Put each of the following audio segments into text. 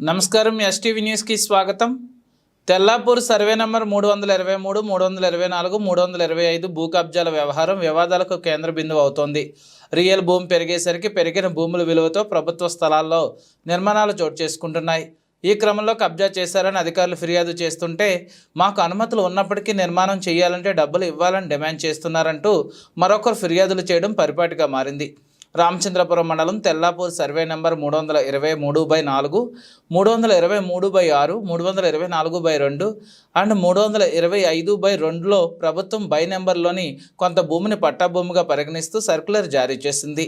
నమస్కారం ఎస్టీవీ న్యూస్కి స్వాగతం. తెల్లాపూర్ సర్వే నంబర్ మూడు వందల ఇరవై మూడు మూడు వందల ఇరవై నాలుగు మూడు వందల ఇరవై ఐదు భూ కబ్జాల వ్యవహారం వివాదాలకు కేంద్ర బిందువు అవుతోంది. రియల్ భూమి పెరిగేసరికి పెరిగిన భూముల విలువతో ప్రభుత్వ స్థలాల్లో నిర్మాణాలు చోటు చేసుకుంటున్నాయి. ఈ క్రమంలో కబ్జా చేశారని అధికారులు ఫిర్యాదు చేస్తుంటే మాకు అనుమతులు ఉన్నప్పటికీ నిర్మాణం చేయాలంటే డబ్బులు ఇవ్వాలని డిమాండ్ చేస్తున్నారంటూ మరొకరు ఫిర్యాదులు చేయడం పరిపాటిగా మారింది. రామచంద్రపురం మండలం తెల్లాపూర్ సర్వే నెంబర్ మూడు వందల ఇరవై మూడు బై నాలుగు మూడు వందల ఇరవై మూడు బై ఆరు మూడు వందల ఇరవై నాలుగు బై రెండు అండ్ మూడు వందల ఇరవై ఐదు బై రెండులో ప్రభుత్వం బై నెంబర్లోని కొంత భూమిని పట్టాభూమిగా పరిగణిస్తూ సర్క్యులర్ జారీ చేసింది.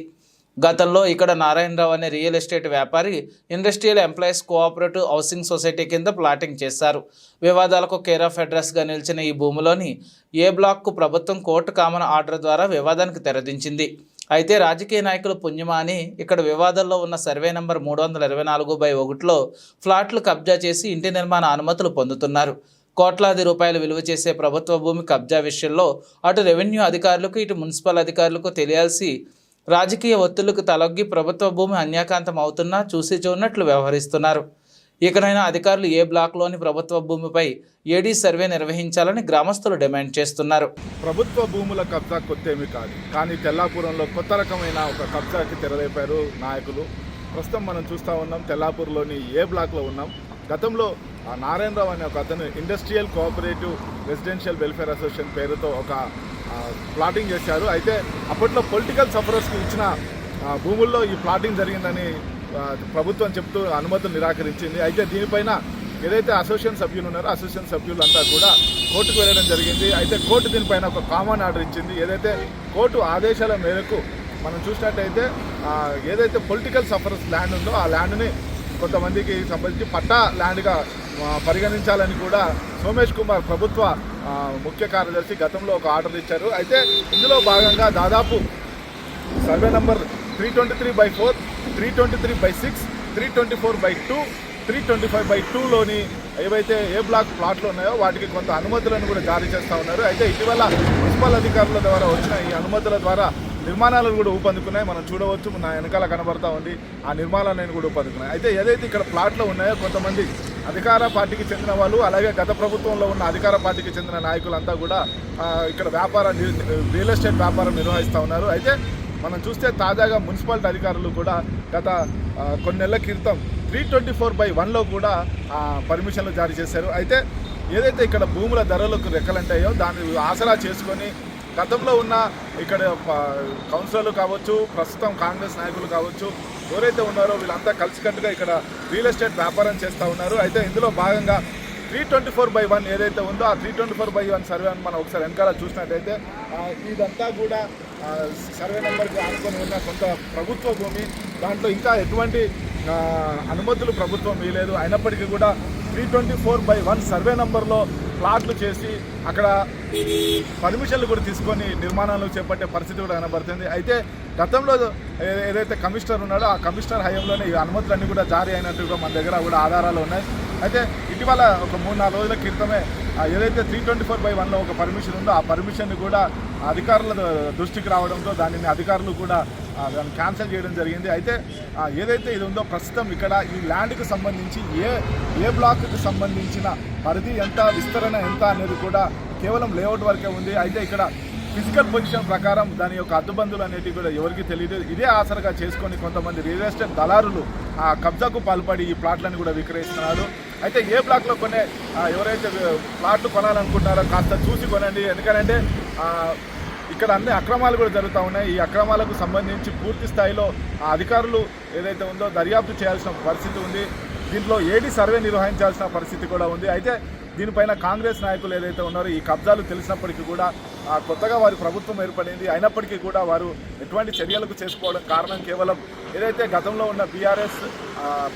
గతంలో ఇక్కడ నారాయణరావు అనే రియల్ ఎస్టేట్ వ్యాపారి industrial employees cooperative housing society కింద ప్లాటింగ్ చేశారు. వివాదాలకు కేర్ ఆఫ్ అడ్రస్గా నిలిచిన ఈ భూమిలోని ఏ బ్లాక్కు ప్రభుత్వం కోర్టు కామన్ ఆర్డర్ ద్వారా వివాదానికి తెరదించింది. అయితే రాజకీయ నాయకులు పుణ్యమా అని ఇక్కడ వివాదంలో ఉన్న సర్వే నంబర్ మూడు వందల ఇరవై నాలుగు బై ఒకటిలో ఫ్లాట్లు కబ్జా చేసి ఇంటి నిర్మాణ అనుమతులు పొందుతున్నారు. కోట్లాది రూపాయలు విలువ చేసే ప్రభుత్వ భూమి కబ్జా విషయంలో అటు రెవెన్యూ అధికారులకు ఇటు మున్సిపల్ అధికారులకు తెలియాల్సి రాజకీయ ఒత్తిళ్ళకు తలొగ్గి ప్రభుత్వ భూమి అన్యాకాంతం అవుతున్నా చూసి చూడనట్లు వ్యవహరిస్తున్నారు. ఇకనైనా అధికారులు ఏ బ్లాక్లోని ప్రభుత్వ భూమిపై ఏడీ సర్వే నిర్వహించాలని గ్రామస్తులు డిమాండ్ చేస్తున్నారు. ప్రభుత్వ భూముల కబ్జా కొత్తేమి కాదు. కానీ తెల్లాపురంలో కొత్త రకమైన ఒక కబ్జాకి తెరలేపారు నాయకులు. ప్రస్తుతం మనం చూస్తూ ఉన్నాం తెల్లాపూర్లోని ఏ బ్లాక్లో ఉన్నాం. గతంలో ఆ నారాయణరావు అనే ఒక అతను industrial cooperative residential welfare association పేరుతో ఒక ప్లాటింగ్ చేశారు. అయితే అప్పట్లో పొలిటికల్ సఫరర్స్కి ఇచ్చిన భూముల్లో ఈ ప్లాటింగ్ జరిగిందని ప్రభుత్వం చెప్తూ అనుమతులు నిరాకరించింది. అయితే దీనిపైన ఏదైతే అసోసియేషన్ సభ్యులు ఉన్నారో అసోసియేషన్ సభ్యులంతా కూడా కోర్టుకు వెళ్ళడం జరిగింది. అయితే కోర్టు దీనిపైన ఒక కామన్ ఆర్డర్ ఇచ్చింది. ఏదైతే కోర్టు ఆదేశాల మేరకు మనం చూసినట్టయితే ఏదైతే పొలిటికల్ సఫరస్ ల్యాండ్ ఉందో ఆ ల్యాండ్ని కొంతమందికి సంబంధించి పట్టా ల్యాండ్గా పరిగణించాలని కూడా సోమేష్ కుమార్ ప్రభుత్వ ముఖ్య కార్యదర్శి గతంలో ఒక ఆర్డర్ ఇచ్చారు. అయితే ఇందులో భాగంగా దాదాపు survey number three twenty three by four three twenty three by six three twenty four by two three twenty five by టూలోని ఏవైతే ఏ బ్లాక్ ప్లాట్లు ఉన్నాయో వాటికి కొంత అనుమతులను కూడా జారీ చేస్తూ ఉన్నారు. అయితే ఇటీవల మున్సిపల్ అధికారుల ద్వారా వచ్చిన ఈ అనుమతుల ద్వారా నిర్మాణాలను కూడా ఊపందుకున్నాయి. మనం చూడవచ్చు నా వెనకాల కనబడతా ఉంది. ఆ నిర్మాణాలను కూడా ఊపందుకున్నాయి. అయితే ఏదైతే ఇక్కడ ప్లాట్లు ఉన్నాయో కొంతమంది అధికార పార్టీకి చెందిన వాళ్ళు అలాగే గత ప్రభుత్వంలో ఉన్న అధికార పార్టీకి చెందిన నాయకులంతా కూడా ఇక్కడ వ్యాపారం ని- రియల్ ఎస్టేట్ వ్యాపారం నిర్వహిస్తూ ఉన్నారు. అయితే మనం చూస్తే తాజాగా మున్సిపాలిటీ అధికారులు కూడా గత కొన్ని నెలల క్రితం త్రీ ట్వంటీ ఫోర్ బై వన్లో కూడా ఆ, పర్మిషన్లు జారీ చేశారు. అయితే ఏదైతే ఇక్కడ భూముల ధరలకు రెక్కలంటాయో దాన్ని ఆసరా చేసుకొని గతంలో ఉన్న ఇక్కడ కౌన్సిలర్లు కావచ్చు ప్రస్తుతం కాంగ్రెస్ నాయకులు కావచ్చు ఎవరైతే ఉన్నారో వీళ్ళంతా కలిసికట్టుగా ఇక్కడ రియల్ ఎస్టేట్ వ్యాపారం చేస్తూ ఉన్నారు. అయితే ఇందులో భాగంగా three twenty four by one ఏదైతే ఉందో ఆ three twenty four by one survey అని మనం ఒకసారి వెనకాల చూసినట్టయితే ఇదంతా కూడా సర్వే నెంబర్కి ఆనుకొని ఉన్న కొంత ప్రభుత్వ భూమి దాంట్లో ఇంకా ఎటువంటి అనుమతులు ప్రభుత్వం ఇవ్వలేదు అయినప్పటికీ కూడా three twenty four by one survey నెంబర్లో ప్లాట్లు చేసి అక్కడ పర్మిషన్లు కూడా తీసుకొని నిర్మాణాలు చేపట్టే పరిస్థితి కూడా కనబడుతుంది. అయితే గతంలో ఏదైతే కమిషనర్ ఉన్నాడో ఆ కమిషనర్ హయాంలోనే ఈ అనుమతులన్నీ కూడా జారీ అయినట్టు కూడా మన దగ్గర కూడా ఆధారాలు ఉన్నాయి. అయితే ఇటీవల ఒక మూడు నాలుగు రోజుల క్రితమే ఏదైతే త్రీ ట్వంటీ ఫోర్ బై వన్లో ఒక పర్మిషన్ ఉందో ఆ పర్మిషన్ కూడా అధికారుల దృష్టికి రావడంతో దానిని అధికారులు కూడా దాన్ని క్యాన్సిల్ చేయడం జరిగింది. అయితే ఏదైతే ఇది ఉందో ప్రస్తుతం ఇక్కడ ఈ ల్యాండ్కి సంబంధించి ఏ ఏ బ్లాక్కి సంబంధించిన పరిధి ఎంత విస్తరణ ఎంత అనేది కూడా కేవలం లేఅవుట్ వరకే ఉంది. అయితే ఇక్కడ ఫిజికల్ పొజిషన్ ప్రకారం దాని యొక్క అద్దుబందులు అనేటివి కూడా ఎవరికి తెలియదు ఇదే ఆసరగా చేసుకొని కొంతమంది రియల్ ఎస్టేట్ దళారులు ఆ కబ్జాకు పాల్పడి ఈ ప్లాట్లను కూడా విక్రయిస్తున్నారు. అయితే ఏ బ్లాక్లో కొనే ఎవరైతే ప్లాట్లు కొనాలనుకుంటున్నారో కాస్త చూసి కొనండి. ఎందుకంటే ఇక్కడ అన్ని అక్రమాలు కూడా జరుగుతూ ఉన్నాయి. ఈ అక్రమాలకు సంబంధించి పూర్తి స్థాయిలో ఆ అధికారులు ఏదైతే ఉందో దర్యాప్తు చేయాల్సిన పరిస్థితి ఉంది. దీంట్లో ఏడీ సర్వే నిర్వహించాల్సిన పరిస్థితి కూడా ఉంది. అయితే దీనిపైన కాంగ్రెస్ నాయకులు ఏదైతే ఉన్నారో ఈ కబ్జాలు తెలిసినప్పటికీ కూడా కొత్తగా వారి ప్రభుత్వం ఏర్పడింది. అయినప్పటికీ కూడా వారు ఎటువంటి చర్యలకు చేసుకోవడం కారణం కేవలం ఏదైతే గతంలో ఉన్న బీఆర్ఎస్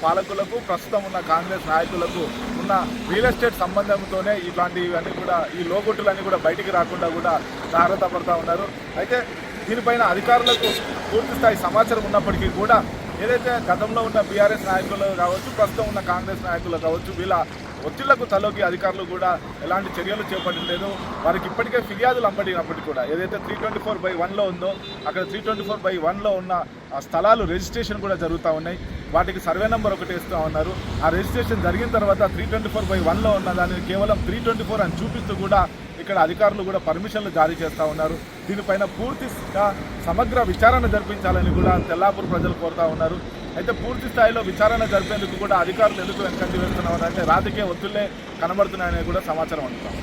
పాలకులకు ప్రస్తుతం ఉన్న కాంగ్రెస్ నాయకులకు ఉన్న రియల్ ఎస్టేట్ సంబంధంతోనే ఇలాంటివన్నీ కూడా ఈ లోగొట్టులన్నీ కూడా బయటికి రాకుండా కూడా జాగ్రత్త ఉన్నారు. అయితే దీనిపైన అధికారులకు పూర్తి స్థాయి సమాచారం ఉన్నప్పటికీ కూడా ఏదైతే గతంలో ఉన్న బీఆర్ఎస్ నాయకులు కావచ్చు ప్రస్తుతం ఉన్న కాంగ్రెస్ నాయకులు కావచ్చు వీళ్ళ ఒత్తిళ్ళకు తలొగ్గి అధికారులు కూడా ఎలాంటి చర్యలు చేపట్టలేదు. వారికి ఇప్పటికే ఫిర్యాదులు అంబడినప్పటికీ కూడా ఏదైతే త్రీ ట్వంటీ ఫోర్ బై వన్లో ఉందో అక్కడ త్రీ ట్వంటీ ఫోర్ బై వన్లో ఉన్న స్థలాలు రిజిస్ట్రేషన్ కూడా జరుగుతూ ఉన్నాయి. వాటికి సర్వే నెంబర్ ఒకటి ఇస్తూ ఉన్నారు. ఆ రిజిస్ట్రేషన్ జరిగిన తర్వాత త్రీ ట్వంటీ ఫోర్ బై వన్లో ఉన్న దాన్ని కేవలం త్రీ ట్వంటీ ఫోర్ అని చూపిస్తూ కూడా ఇక్కడ అధికారులు కూడా పర్మిషన్లు జారీ చేస్తూ ఉన్నారు. దీనిపైన పూర్తిగా సమగ్ర విచారణ జరిపించాలని కూడా తెల్లాపూర్ ప్రజలు కోరుతూ ఉన్నారు. అయితే పూర్తి స్థాయిలో విచారణ జరిపేందుకు కూడా అధికారులు ఎందుకు వెనకంటి వెళ్తున్నారు అంటే రాజకీయ ఒత్తిళ్ళే కనబడుతున్నాయని కూడా సమాచారం అందుతాం.